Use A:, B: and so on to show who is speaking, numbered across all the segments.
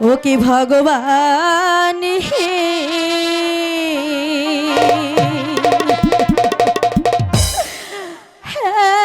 A: ও কি ভগবান হে? হ্যাঁ।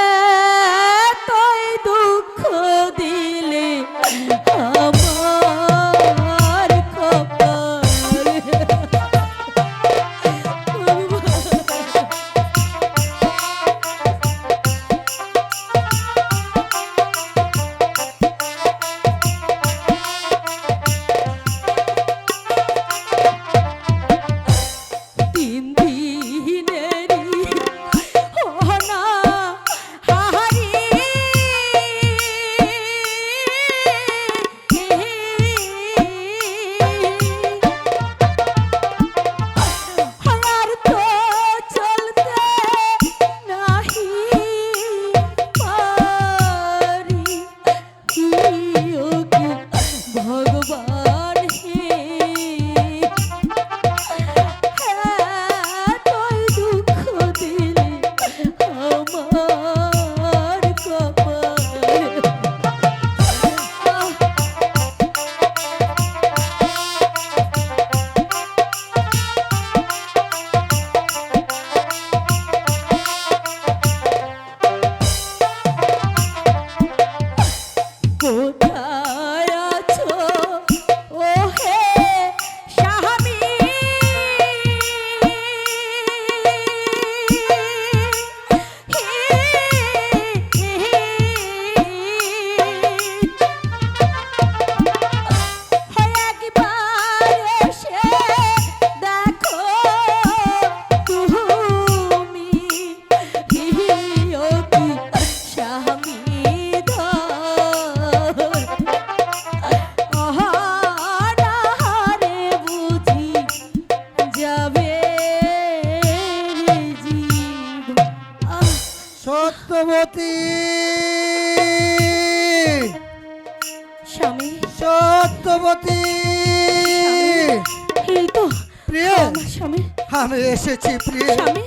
A: পার্বতী স্বামী।
B: সত্যবতী।
A: এই
B: প্রিয়।
A: স্বামী।
B: আমি এসেছি প্রিয়।
A: স্বামী।